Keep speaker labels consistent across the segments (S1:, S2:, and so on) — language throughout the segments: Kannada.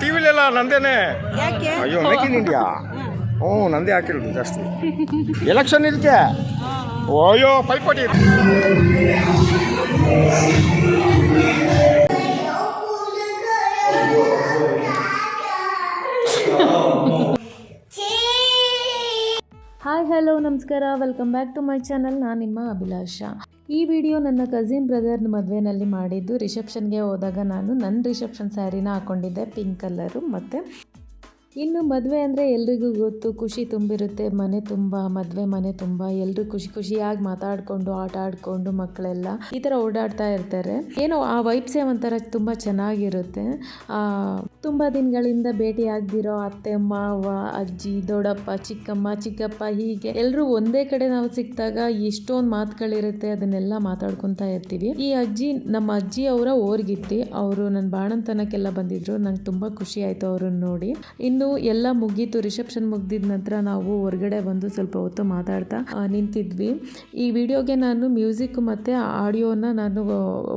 S1: ಟಿವಿಲೆಲ್ಲ ನಂದೇನೆ.
S2: ಯಾಕೆ?
S1: ಅಯ್ಯೋ ಮೇಕ್ ಇನ್ ಇಂಡಿಯಾ ಹ್ಞೂ ನಂದೇ ಹಾಕಿರೋದು ಜಾಸ್ತಿ. ಎಲೆಕ್ಷನ್ ಇದಕ್ಕೆ ಅಯ್ಯೋ ಪೈಪೋಟಿ.
S3: ಹಾಯ್ ಹಲೋ ನಮಸ್ಕಾರ. Welcome back to my channel ನಾನು ನಿಮ್ಮ ಅಭಿಲಾಷ. ಈ ವಿಡಿಯೋ ನನ್ನ ಕಸಿನ್ ಬ್ರದರ್ ಮದುವೆನಲ್ಲಿ ಮಾಡಿದ್ದು ರಿಸೆಪ್ಷನ್ಗೆ ಹೋದಾಗ ನಾನು ನನ್ನ ರಿಸೆಪ್ಷನ್ ಸ್ಯಾರಿನ ಹಾಕ್ಕೊಂಡಿದ್ದೆ ಪಿಂಕ್ ಕಲ್ಲರು ಮತ್ತು ಇನ್ನು ಮದುವೆ ಅಂದರೆ ಎಲ್ರಿಗೂ ಗೊತ್ತು. ಖುಷಿ ತುಂಬಿರುತ್ತೆ. ಮನೆ ತುಂಬ, ಮದುವೆ ಮನೆ ತುಂಬ. ಎಲ್ಲರೂ ಖುಷಿ ಖುಷಿಯಾಗಿ ಮಾತಾಡಿಕೊಂಡು, ಆಟ ಆಡಿಕೊಂಡು ಮಕ್ಕಳೆಲ್ಲ ಈ ಥರ ಓಡಾಡ್ತಾ ಇರ್ತಾರೆ. ಏನೋ ಆ ವೈಬ್ಸೇ ಒಂಥರ ತುಂಬ ಚೆನ್ನಾಗಿರುತ್ತೆ. ತುಂಬ ದಿನಗಳಿಂದ ಭೇಟಿ ಆಗದಿರೋ ಅತ್ತೆ, ಮಾವ, ಅಜ್ಜಿ, ದೊಡ್ಡಪ್ಪ, ಚಿಕ್ಕಮ್ಮ, ಚಿಕ್ಕಪ್ಪ ಹೀಗೆ ಎಲ್ಲರೂ ಒಂದೇ ಕಡೆ ನಾವು ಸಿಕ್ಕಿದಾಗ ಎಷ್ಟೊಂದು ಮಾತುಗಳಿರುತ್ತೆ. ಅದನ್ನೆಲ್ಲ ಮಾತಾಡ್ಕೊತಾ ಇರ್ತೀವಿ. ಈ ಅಜ್ಜಿ, ನಮ್ಮ ಅಜ್ಜಿ ಅವರ ಓರ್ಗಿತ್ತಿ. ಅವರು ನನ್ನ ಬಾಣಂತನಕ್ಕೆಲ್ಲ ಬಂದಿದ್ರು. ನಂಗೆ ತುಂಬ ಖುಷಿ ಆಯಿತು ಅವ್ರನ್ನ ನೋಡಿ. ಇನ್ನು ಎಲ್ಲ ಮುಗೀತು ರಿಸೆಪ್ಷನ್ ಮುಗ್ದಿದ ನಂತರ ನಾವು ಹೊರಗಡೆ ಬಂದು ಸ್ವಲ್ಪ ಹೊತ್ತು ಮಾತಾಡ್ತಾ ನಿಂತಿದ್ವಿ. ಈ ವಿಡಿಯೋಗೆ ನಾನು ಮ್ಯೂಸಿಕ್ ಮತ್ತು ಆಡಿಯೋನ ನಾನು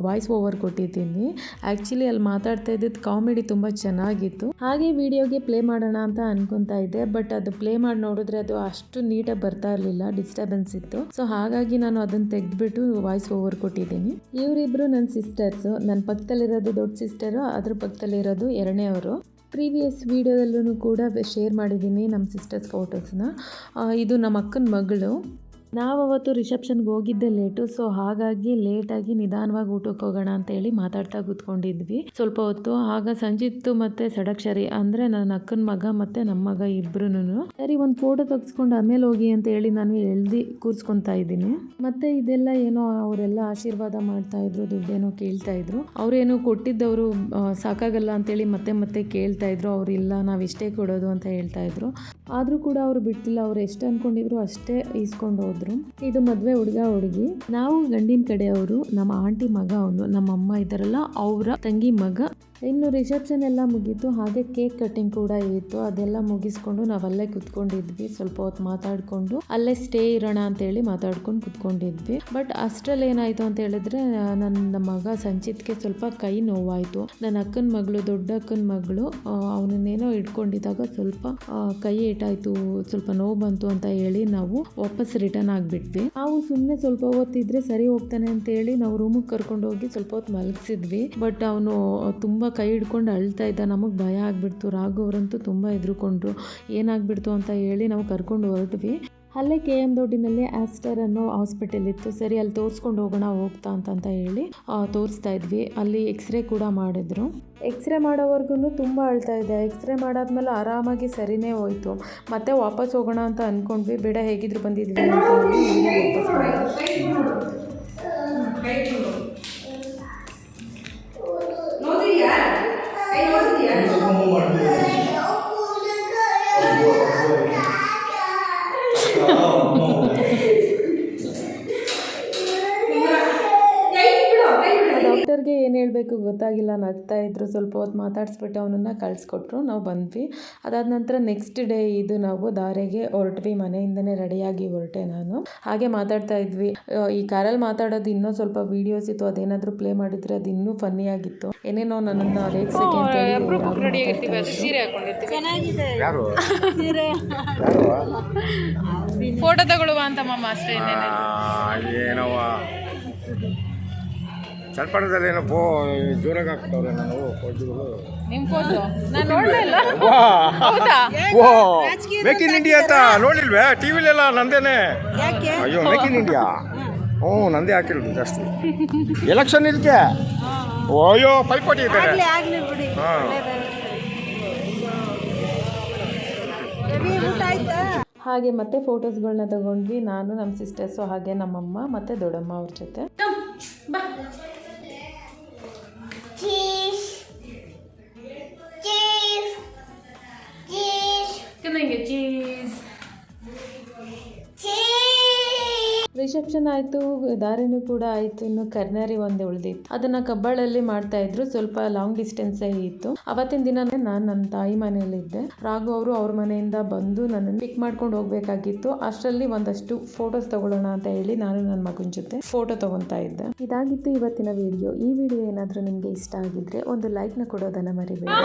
S3: ವಾಯ್ಸ್ ಓವರ್ ಕೊಟ್ಟಿದ್ದೀನಿ. ಆ್ಯಕ್ಚುಲಿ ಅಲ್ಲಿ ಮಾತಾಡ್ತಾ ಇದ್ದಿದ್ದು ಕಾಮಿಡಿ ತುಂಬ ಚೆನ್ನಾಗಿತ್ತು. ಹಾಗೆ ವಿಡಿಯೋಗೆ ಪ್ಲೇ ಮಾಡೋಣ ಅಂತ ಅನ್ಕೊಂತಾ ಇದ್ದೆ ಬಟ್ ಅದು ಪ್ಲೇ ಮಾಡಿ ನೋಡಿದ್ರೆ ಅದು ಅಷ್ಟು ನೀಟಾಗಿ ಬರ್ತಾ ಇರಲಿಲ್ಲ ಡಿಸ್ಟರ್ಬೆನ್ಸ್ ಇತ್ತು. ಸೊ ಹಾಗಾಗಿ ನಾನು ಅದನ್ನು ತೆಗೆದ್ಬಿಟ್ಟು ವಾಯ್ಸ್ ಓವರ್ ಕೊಟ್ಟಿದ್ದೀನಿ. ಇವರಿಬ್ಬರು ನನ್ನ ಸಿಸ್ಟರ್ಸು ನನ್ನ ಪಕ್ಕದಲ್ಲಿರೋದು ದೊಡ್ಡ ಸಿಸ್ಟರು ಅದ್ರ ಪಕ್ಕದಲ್ಲಿರೋದು ಎರಡನೇ ಅವರು ಪ್ರೀವಿಯಸ್ ವೀಡಿಯೋದಲ್ಲೂ ಕೂಡ ಶೇರ್ ಮಾಡಿದ್ದೀನಿ ನಮ್ಮ ಸಿಸ್ಟರ್ಸ್ ಫೋಟೋಸ್ನ ಇದು ನಮ್ಮ ಅಕ್ಕನ ಮಗಳು. ನಾವು ಅವತ್ತು ರಿಸೆಪ್ಷನ್ಗೆ ಹೋಗಿದ್ದೆ ಲೇಟು, ಸೊ ಹಾಗಾಗಿ ಲೇಟಾಗಿ ನಿಧಾನವಾಗಿ ಊಟಕ್ಕೆ ಹೋಗೋಣ ಅಂತ ಹೇಳಿ ಮಾತಾಡ್ತಾ ಕೂತ್ಕೊಂಡಿದ್ವಿ. ಸ್ವಲ್ಪ ಹೊತ್ತು, ಆಗ ಸಂಜಿತ್ತು ಮತ್ತೆ ಸಡಕ್ಷರಿ ಅಂದ್ರೆ ನನ್ನ ಅಕ್ಕನ ಮಗ ಮತ್ತೆ ನಮ್ಮ ಮಗ ಇಬ್ರು ಸರಿ, ಒಂದು ಫೋಟೋ ತೆಗೆಸ್ಕೊಂಡು ಆಮೇಲೆ ಹೋಗಿ ಅಂತ ಹೇಳಿ ನಾನು ಎಳ್ದಿ ಕೂರ್ಸ್ಕೊತಾ ಇದ್ದೀನಿ. ಮತ್ತೆ ಇದೆಲ್ಲ ಏನೋ ಅವರೆಲ್ಲ ಆಶೀರ್ವಾದ ಮಾಡ್ತಾ ಇದ್ರು, ದುಡ್ಡೇನೋ ಕೇಳ್ತಾ ಇದ್ರು. ಅವ್ರೇನೋ ಕೊಟ್ಟಿದ್ದವರು ಸಾಕಾಗಲ್ಲ ಸಾಕಾಗಲ್ಲ ಅಂತೇಳಿ ಮತ್ತೆ ಮತ್ತೆ ಕೇಳ್ತಾ ಇದ್ರು. ಅವ್ರು ಇಲ್ಲ, ನಾವು ಇಷ್ಟೇ ಕೊಡೋದು ಅಂತ ಹೇಳ್ತಾ ಇದ್ರು. ಆದರೂ ಕೂಡ ಅವ್ರು ಬಿಟ್ಟಿಲ್ಲ, ಅವ್ರು ಎಷ್ಟು ಅನ್ಕೊಂಡಿದ್ರು ಅಷ್ಟೇ ಈಸ್ಕೊಂಡು ಹೋದ್ರು. ಇದು ಮದುವೆ ಹುಡುಗ ಹುಡುಗಿ. ನಾವು ಗಂಡಿನ ಕಡೆಯವರು, ನಮ್ಮ ಆಂಟಿ ಮಗ ಅವನು, ನಮ್ಮ ಅಮ್ಮ ಇದ್ದಾರಲ್ಲ, ಅವರ ತಂಗಿ ಮಗ. ಇನ್ನು ರಿಸೆಪ್ಷನ್ ಎಲ್ಲ ಮುಗೀತು. ಹಾಗೆ ಕೇಕ್ ಕಟ್ಟಿಂಗ್ ಕೂಡ ಇತ್ತು. ಅದೆಲ್ಲ ಮುಗಿಸ್ಕೊಂಡು ನಾವಲ್ಲೇ ಕುತ್ಕೊಂಡಿದ್ವಿ. ಸ್ವಲ್ಪ ಹೊತ್ತು ಮಾತಾಡ್ಕೊಂಡು ಅಲ್ಲೇ ಸ್ಟೇ ಇರೋಣ ಅಂತೇಳಿ ಮಾತಾಡ್ಕೊಂಡು ಕುತ್ಕೊಂಡಿದ್ವಿ. ಬಟ್ ಅಷ್ಟರಲ್ಲಿ ಏನಾಯ್ತು ಅಂತ ಹೇಳಿದ್ರೆ, ನನ್ನ ಮಗ ಸಂಚಿತ್ಗೆ ಸ್ವಲ್ಪ ಕೈ ನೋವಾಯಿತು. ನನ್ನ ಅಕ್ಕನ ಮಗಳು, ದೊಡ್ಡ ಅಕ್ಕನ ಮಗಳು ಅವನನ್ನೇನೋ ಇಟ್ಕೊಂಡಿದ್ದಾಗ ಸ್ವಲ್ಪ ಕೈ ಏಟಾಯ್ತು, ಸ್ವಲ್ಪ ನೋವು ಬಂತು ಅಂತ ಹೇಳಿ ನಾವು ವಾಪಸ್ ರಿಟರ್ನ್ ಆಗಿಬಿಟ್ವಿ. ನಾವು ಸುಮ್ಮನೆ ಸ್ವಲ್ಪ ಹೊತ್ತಿದ್ರೆ ಸರಿ ಹೋಗ್ತಾನೆ ಅಂತ ಹೇಳಿ ನಾವು ರೂಮಿಗೆ ಕರ್ಕೊಂಡು ಹೋಗಿ ಸ್ವಲ್ಪ ಹೊತ್ತು ಮಲಗಿಸಿದ್ವಿ. ಬಟ್ ಅವನು ತುಂಬ ಕೈ ಹಿಡ್ಕೊಂಡು ಅಳ್ತಾ ಇದ್ದ. ನಮಗೆ ಭಯ ಆಗ್ಬಿಡ್ತು. ರಾಘವ್ರಂತೂ ತುಂಬ ಹೆದ್ರುಕೊಂಡ್ರು. ಏನಾಗ್ಬಿಡ್ತು ಅಂತ ಹೇಳಿ ನಾವು ಕರ್ಕೊಂಡು ಹೊರಟ್ವಿ. ಅಲ್ಲೇ ಕೆ ಎಂ ದೊಡ್ಡಿನಲ್ಲಿ ಆಸ್ಟರ್ ಅನ್ನೋ ಹಾಸ್ಪಿಟಲ್ ಇತ್ತು. ಸರಿ, ಅಲ್ಲಿ ತೋರಿಸ್ಕೊಂಡು ಹೋಗೋಣ, ಹೋಗ್ತಾ ಅಂತ ಹೇಳಿ ತೋರಿಸ್ತಾ ಇದ್ವಿ. ಅಲ್ಲಿ ಎಕ್ಸ್ರೇ ಕೂಡ ಮಾಡಿದ್ರು. ಎಕ್ಸ್ರೇ ಮಾಡೋವರೆಗೂ ತುಂಬ ಅಳ್ತಾ ಇದೆ. ಎಕ್ಸ್ರೇ ಮಾಡಾದ್ಮೇಲೆ ಆರಾಮಾಗಿ ಸರಿನೇ ಹೋಯ್ತು. ಮತ್ತೆ ವಾಪಸ್ ಹೋಗೋಣ ಅಂತ ಅಂದ್ಕೊಂಡ್ವಿ ಬೇಡ, ಹೇಗಿದ್ರು ಬಂದಿದ್ವಿ ಅಂತ ಹೇಳಿ ಡಾಕ್ಟರ್ಗೆ ಏನು ಹೇಳಬೇಕು ಗೊತ್ತಾಗಿಲ್ಲ. ನಗ್ತಾ ಇದ್ರು ಸ್ವಲ್ಪ ಹೊತ್ತು ಮಾತಾಡಿಸ್ಬಿಟ್ಟು ಅವನನ್ನು ಕಳಿಸ್ಕೊಟ್ರು. ನಾವು ಬಂದ್ವಿ. ಅದಾದ ನಂತರ ನೆಕ್ಸ್ಟ್ ಡೇ ಇದು ನಾವು ದಾರೆಗೆ ಹೊರಟ್ವಿ. ಮನೆಯಿಂದನೇ ರೆಡಿಯಾಗಿ ಹೊರಟೆ ನಾನು. ಹಾಗೆ ಮಾತಾಡ್ತಾ ಇದ್ವಿ. ಈ ಕಾರಲ್ಲಿ ಮಾತಾಡೋದು ಇನ್ನೂ ಸ್ವಲ್ಪ ವೀಡಿಯೋಸ್ ಇತ್ತು. ಅದೇನಾದರೂ ಪ್ಲೇ ಮಾಡಿದ್ರೆ ಅದು ಇನ್ನೂ ಫನ್ನಿ ಆಗಿತ್ತು. ಏನೇನೋ ನನ್ನನ್ನು ರೇಗ್ಸಕ್ಕೆ ಅಂತ ಹೇಳಿ
S4: ಫೋಟೋ ತಗೊಳ್ಳುವ ಅಂತ ಮಾಸ್ಟರ್ ಅಷ್ಟೇ
S1: ಆ, ಏನವ್ವ ಚಲ್ಪಣದಲ್ಲಿ ಏನೋ ಪೋ ಜೋರಾಗಿ ಹಾಕ್ತವ್ರೆ ನಾನು ಫೋಟೋಗಳು
S4: ನಿಮ್ ಫೋಟೋ ನಾನು ನೋಡ್ಲೇ ಇಲ್ಲ. ಹೌದಾ?
S1: ವಾ. ಮೇಕ್ ಇನ್ ಇಂಡಿಯಾ ಅಂತ ನೋಡಿಲ್ವೇ? ಟಿವಿಲೆಲ್ಲ ನಂದೇನೆ.
S2: ಯಾಕೆ?
S1: ಅಯ್ಯೋ ಮೇಕ್ ಇನ್ ಇಂಡಿಯಾ ಹ್ಞೂ ನಂದೇ ಹಾಕಿರೋದು ಜಾಸ್ತಿ. ಎಲೆಕ್ಷನ್ ಇದಕ್ಕೆ ಅಯ್ಯೋ ಪೈಪೋಟಿ ಇದೆ
S2: ಆಗ್ಲಿ ಆಗ್ಲಿ ಬಿಡಿ.
S1: ಹಾ.
S3: ಹಾಗೆ ಮತ್ತೆ ಫೋಟೋಸ್ಗಳನ್ನ ತಗೊಂಡ್ವಿ. ನಾನು ನಮ್ಮ ಸಿಸ್ಟರ್ಸು ಹಾಗೆ ನಮ್ಮಮ್ಮ ಮತ್ತೆ ದೊಡ್ಡಮ್ಮ ಅವ್ರ ಜೊತೆ. T. ರಿಸೆಪ್ಷನ್ ಆಯಿತು, ದಾರಿನೂ ಕೂಡ ಆಯಿತು, ಇನ್ನು ಕರ್ನರಿ ಒಂದು ಉಳಿದಿತ್ತು. ಅದನ್ನ ಕಬ್ಬಾಳಲ್ಲಿ ಮಾಡ್ತಾ ಇದ್ರು, ಸ್ವಲ್ಪ ಲಾಂಗ್ ಡಿಸ್ಟೆನ್ಸ್ ಇತ್ತು. ಅವತ್ತಿನ ದಿನನೇ ನಾನು ನನ್ನ ತಾಯಿ ಮನೆಯಲ್ಲಿದ್ದೆ. ರಾಘು ಅವರು ಅವ್ರ ಮನೆಯಿಂದ ಬಂದು ನನ್ನನ್ನು ಪಿಕ್ ಮಾಡ್ಕೊಂಡು ಹೋಗ್ಬೇಕಾಗಿತ್ತು. ಅಷ್ಟರಲ್ಲಿ ಒಂದಷ್ಟು ಫೋಟೋಸ್ ತಗೊಳ್ಳೋಣ ಅಂತ ಹೇಳಿ ನಾನು ನನ್ನ ಮಗನ ಜೊತೆ ಫೋಟೋ ತಗೊತಾ ಇದ್ದೆ. ಇದಾಗಿತ್ತು ಇವತ್ತಿನ ವಿಡಿಯೋ ಈ ವಿಡಿಯೋ ಏನಾದರೂ ನಿಮಗೆ ಇಷ್ಟ ಆಗಿದ್ರೆ ಒಂದು ಲೈಕ್ನ ಕೊಡೋದನ್ನ ಮರಿಬೇಡಿ.